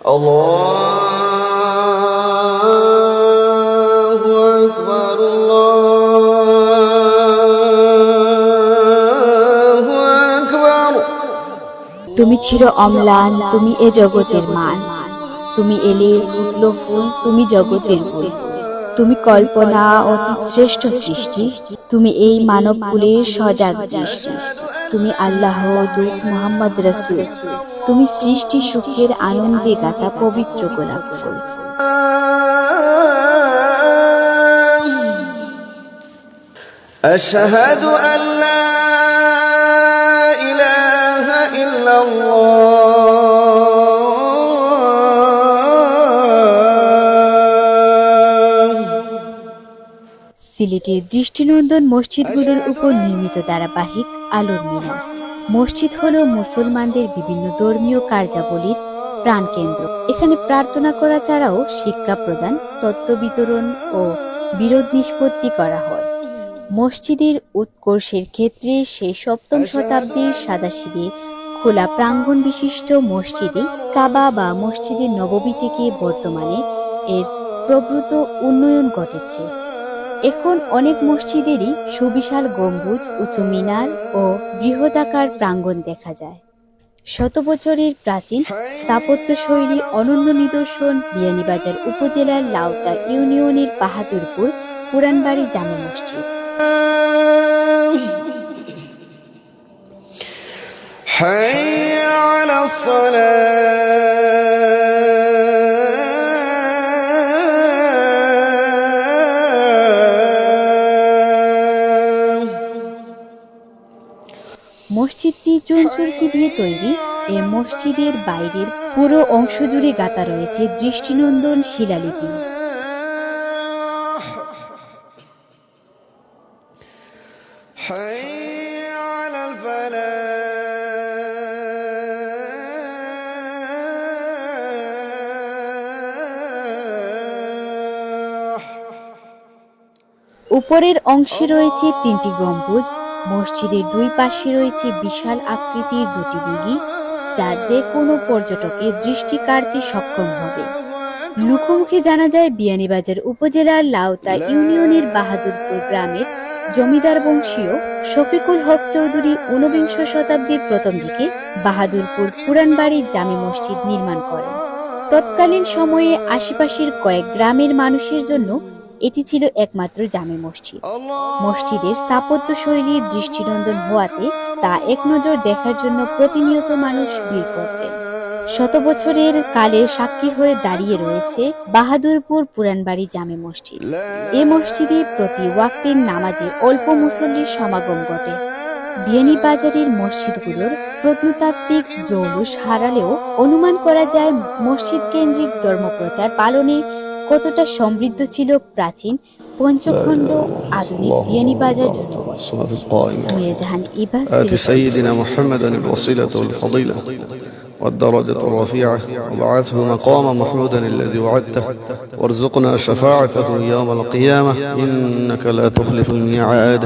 الله أكبر الله أكبر তুমি চির অম্লান তুমি এ জগতের মান তুমি এলে ফুটলো ফুল তুমি জগতের ফুল তুমি কল্পনা অতি শ্রেষ্ঠ সৃষ্টি তুমি এই মানব কুলের সজাগ দৃষ্টি তুমি আল্লাহ দূত মোহাম্মদ রসুল তুমি সৃষ্টি সুখের আনন্দে গাতা পবিত্র গোলাপ ফুল أشهد أن لا إله إلا الله সিলেটের দৃষ্টিনন্দন মসজিদগুলোর উপর নির্মিত ধারাবাহিক আলোর মিনা মসজিদ হল মুসলমানদের বিভিন্ন ধর্মীয় কার্যাবলীর প্রাণকেন্দ্র। এখানে প্রার্থনা করা ছাড়াও শিক্ষা প্রদান তত্ত্ব বিতরণ ও বিরোধ নিষ্পত্তি করা হয়। মসজিদের উৎকর্ষের ক্ষেত্রে সেই সপ্তম শতাব্দীর সাদাসিদে খোলা প্রাঙ্গণ বিশিষ্ট মসজিদে কাবা বা মসজিদে নববী থেকে বর্তমানে এর প্রভূত উন্নয়ন ঘটেছে। এখন অনেক মসজিদেরই সুবিশাল গম্বুজ উঁচু মিনার ও বৃহদাকার প্রাঙ্গণ দেখা যায় শত বছরের প্রাচীন স্থাপত্য শৈলী অনন্য নিদর্শন বিয়ানীবাজার উপজেলার লাউতা ইউনিয়নের বাহাদুরপুর পুরানবাড়ি জামে মসজিদ حي على الصلاة মসজিদটি চুনচুরকি দিয়ে তৈরি। এ মসজিদের বাইরের পুরো অংশ জুড়ে গাতা রয়েছে দৃষ্টিনন্দন শিলালিপি। উপরের অংশে রয়েছে তিনটি গম্বুজ। মসজিদের দুই পাশে রয়েছে বিশাল আকৃতির দুটি দিঘি, যার যে কোনো পর্যটকের দৃষ্টি কাড়তে সক্ষম হবে। মুখোমুখি জানা যায়, বিয়ানীবাজার উপজেলার লাউতা ইউনিয়নের বাহাদুরপুর গ্রামের জমিদার বংশীয় শফিকুল হক চৌধুরী ঊনবিংশ শতাব্দীর প্রথম দিকে বাহাদুরপুর পুরানবাড়ি জামে মসজিদ নির্মাণ করেন। তৎকালীন সময়ে আশেপাশের কয়েক গ্রামের মানুষের জন্য এটি ছিল একমাত্র জামে মসজিদ। মসজিদের স্থাপত্য শৈলী দৃষ্টিনন্দন হওয়াতে তা এক নজর দেখার জন্য প্রতিনিয়ত মানুষ ভিড় করতেন। শত বছরের কালের সাক্ষী হয়ে দাঁড়িয়ে রয়েছে বাহাদুরপুর পুরানবাড়ি জামে মসজিদ। এ মসজিদে প্রতি ওয়াক্তের নামাজে অল্প মুসল্লির সমাগম ঘটে। বিয়ানী বাজারের মসজিদগুলোর প্রত্নতাত্ত্বিক জৌলুস হারালেও অনুমান করা যায় মসজিদ কেন্দ্রিক ধর্মপ্রচার পালনে কতটা সমৃদ্ধ ছিল প্রাচীন পঞ্চখণ্ড আধুনিক বিয়ানী বাজার জনপদ الصلاة القائمة সুমিয়া জাহান ইভা آت সিলেট। سيدنا محمدا الوسيلة والفضيلة والدرجة الرفيعة وابعثه مقاما محمودا الذي وعدته وارزقنا شفاعته يوم القيامة إنك لا تخلف الميعاد